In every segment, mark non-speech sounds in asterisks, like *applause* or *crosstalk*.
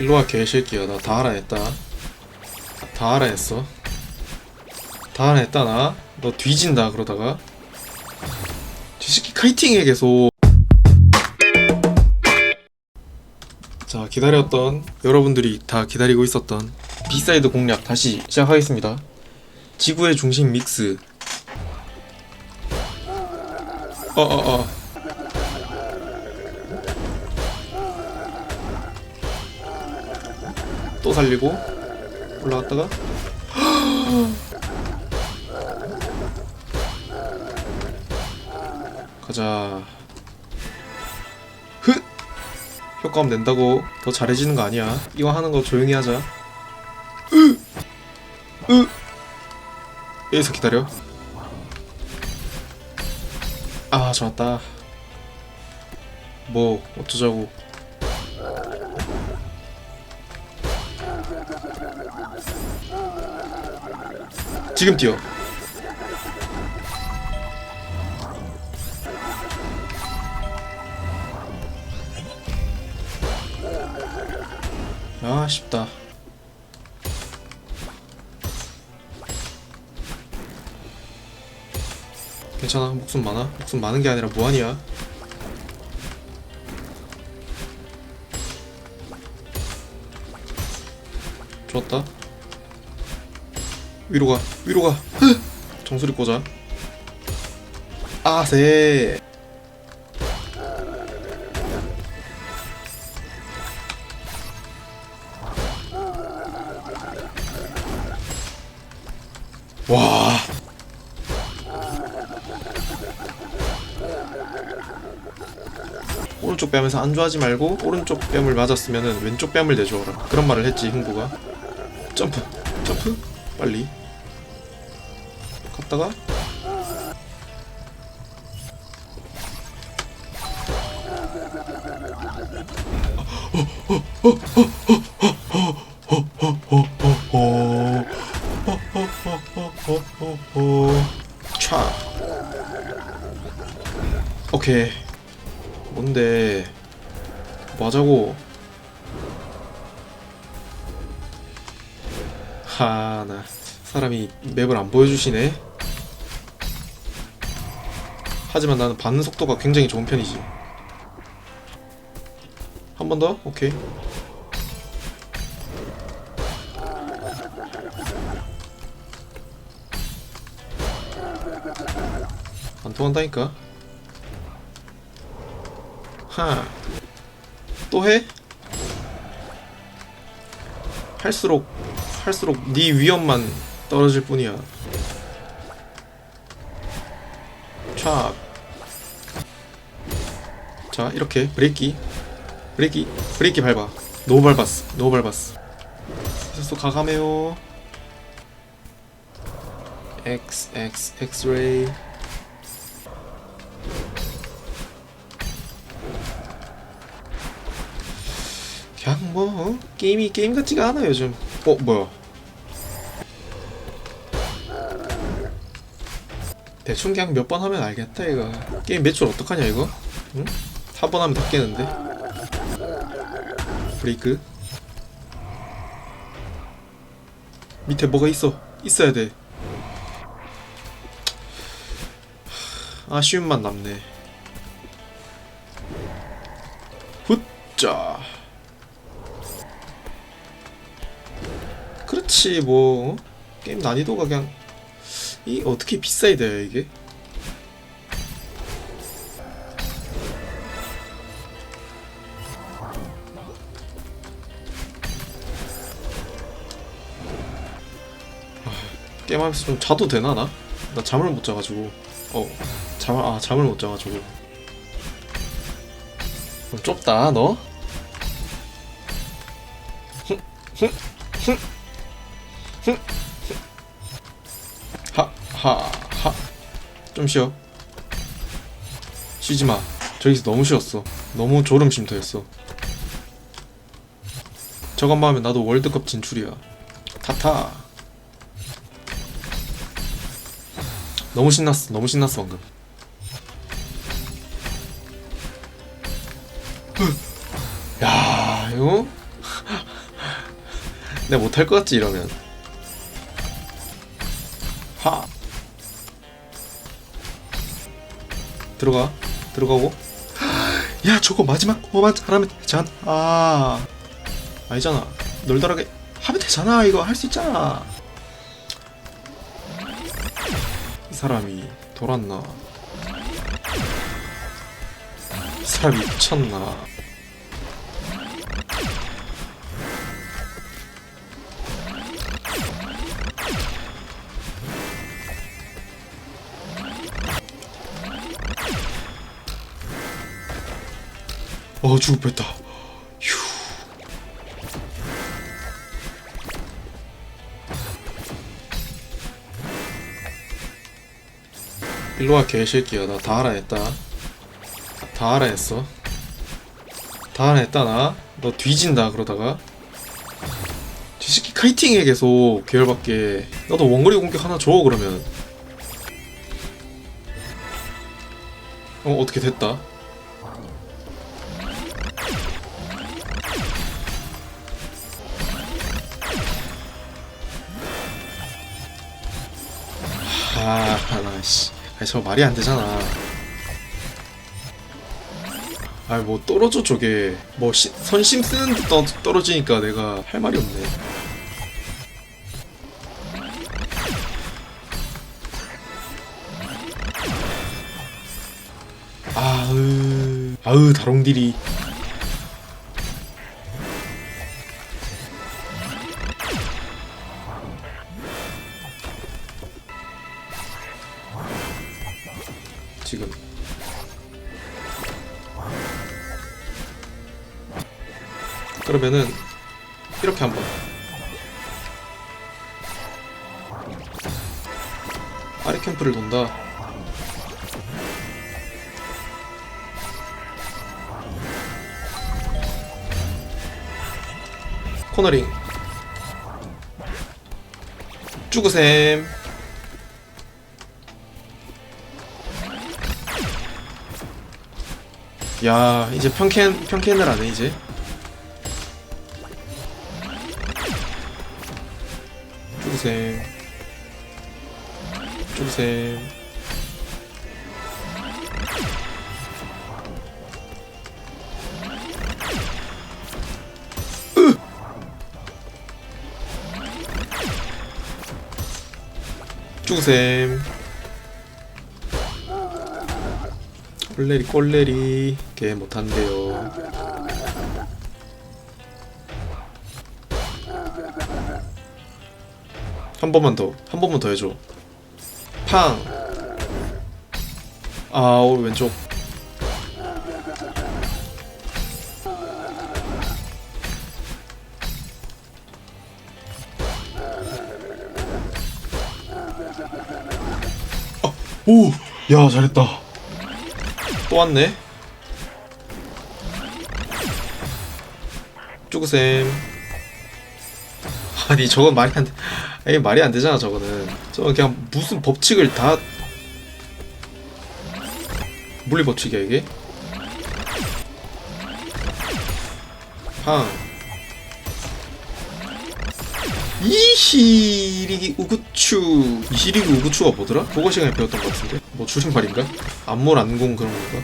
일로와 개새끼야. 나 다 알아냈다. 다 알아냈어. 다 알아냈다 나 너 뒤진다 그러다가. 뒤새끼 카이팅해 계속. 자 기다렸던 여러분들이 다 기다리고 있었던 비사이드 공략 다시 시작하겠습니다. 지구의 중심 믹스. 어어어 또 살리고 올라갔다가 가자. 흐 효과음 낸다고 더 잘해지는 거 아니야. 이거 하는 거 조용히 하자. 으! 으! 여기서 기다려. 아 좋았다. 뭐 어쩌자고 지금 뛰어. 아 쉽다. 괜찮아. 목숨 많아. 목숨 많은 게 아니라 무한이야. 좋았다 위로 가 위로 가. 정수리 꽂아. 아세. 와. 오른쪽 뺨에서 안주하지 말고 오른쪽 뺨을 맞았으면 왼쪽 뺨을 내주어라. 그런 말을 했지 흥부가. 점프 점프. 빨리 갔다가? 차. 오케이. 뭔데? 뭐하자고? 하나 사람이 맵을 안 보여주시네 하지만 나는 받는 속도가 굉장히 좋은 편이지 한 번 더? 오케이 안 통한다니까 하. 또 해? 할수록 할수록 네 위험만 떨어질 뿐이야. 촥. 자, 이렇게 브레이키. 브레이키. 브레이키 밟아. 너무 밟았어. 너무 밟았어. 됐어, 가가메요. X X X-ray. 그냥 뭐 어? 게임이 게임 같지가 않아 요즘. 어 뭐야? 대충 그냥 몇 번 하면 알겠다 이거. 게임 매출 어떡하냐 이거? 응? 4번 하면 다 깨는데. 브레이크. 밑에 뭐가 있어? 있어야 돼. 맛 남네. 훗자. 그렇지 뭐 어? 게임 난이도가 그냥 이 어떻게 비싸이돼요 이게 아, 게임하면서 좀 자도 되나 나? 나 잠을 못 자가지고 어 잠을 아 잠을 못 자가지고 좀 좁다 너? 하 하하. 좀 쉬어. 쉬지 마. 저기서 너무 쉬었어. 너무 졸음 쉼터였어. 저것만 하면 나도 월드컵 진출이야. 타타. 너무 신났어. 너무 신났어 방금. 야 이거? *laughs* 내가 못할 것 같지 이러면. 하 들어가. 들어가고. 야 저거 마지막 거만 잘하면 되잖아 아. 아니잖아. 널널하게 하면 되잖아. 이거 할 수 있잖아. 이 사람이 돌았나? 이 사람이 미쳤나 어 죽을 뻔했다. 휴. 일로와 개새끼야. 나 다 알아냈다. 다 알아냈어. 다 알아냈다 나 너 뒤진다 그러다가. 뒤새끼 카이팅해 계속. 계열받게 나도 원거리 공격 하나 줘 그러면. 어 어떻게 됐다 아니, 저 말이 안 되잖아. 아, 뭐, 떨어져, 저게. 뭐, 시, 선심 쓰는 듯 떠, 떨어지니까 내가 할 말이 없네. 아으, 아으, 다롱딜이. 지금. 그러면은 이렇게 한번. 아리 캠프를 돈다. 코너링. 죽으셈 야 이제 평캔 평캔을 하네 이제. 죽으셈 으! 죽으셈 꼴레리 꼴레리. 개 못한대요. 한 번만 더한 번만 더 해줘. 팡! 아, 우리 왼쪽. 아, 오! 야 잘했다 또 왔네. 쪼그셈. 아니 저건 말이 안 돼. 아니 말이 안 되잖아 저거는. 저건 그냥 무슨 법칙을 다 물리 법칙이야 이게? 팡. 이 히리기 우구추 이 히리기 우구추가 뭐더라? 국어 시간에 배웠던 것 같은데? 뭐 줄임말인가? 안몰 안공 그런 건가?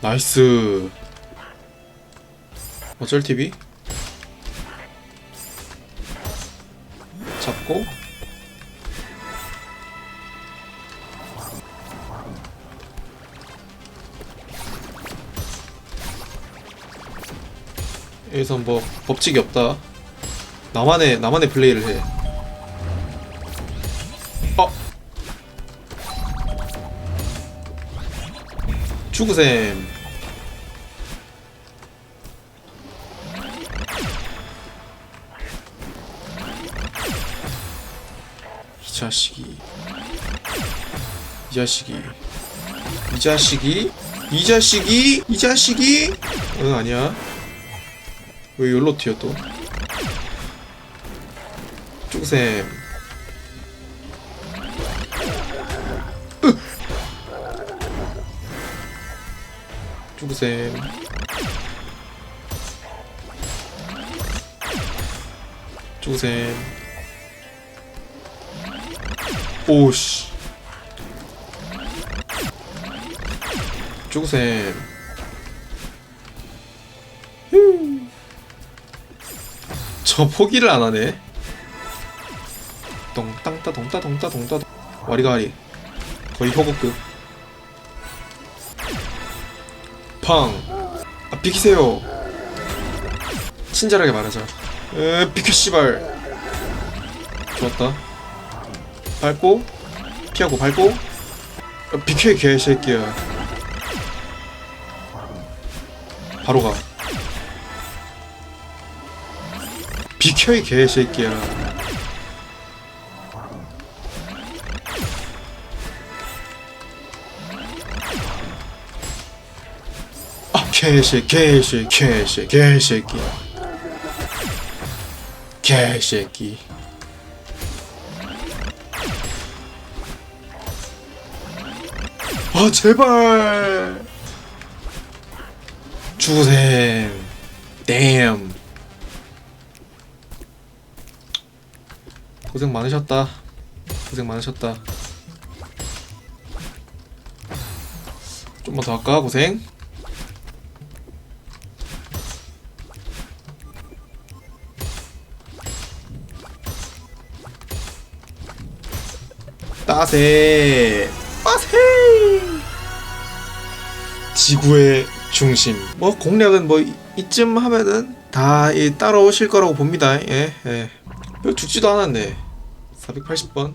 나이스 어쩔 TV? 잡고 여기서 뭐 법칙이 없다. 나만의 나만의 플레이를 해. 어. 죽으셈. 이 자식이. 이 자식이. 이 자식이. 이 자식이. 이 자식이. 응 아니야. 왜 열로 튀어 또? 쪽쌤 쪽쌤 쪽쌤 오씨. 쪽쌤 저 포기를 안 하네. 동땅따 동따 동따 동따 와리가리. 거의 협업급 팡. 아, 비키세요. 친절하게 말하자. 에 비켜 씨발. 좋았다. 밟고 피하고 밟고. 아, 비켜 이 개새끼야. 바로 가 비켜 이 개새끼야. 아 개새끼 개새끼 개새끼 개새끼. 개새끼. 아 제발. 죽으셈 댐 고생 많으셨다. 고생 많으셨다. 좀만 더 할까? 고생? 따세. 빠세! 지구의 중심. 뭐 공략은 뭐 이- 이쯤 하면은 다이 따라오실 거라고 봅니다. 예, 예. 별 죽지도 않았네 480번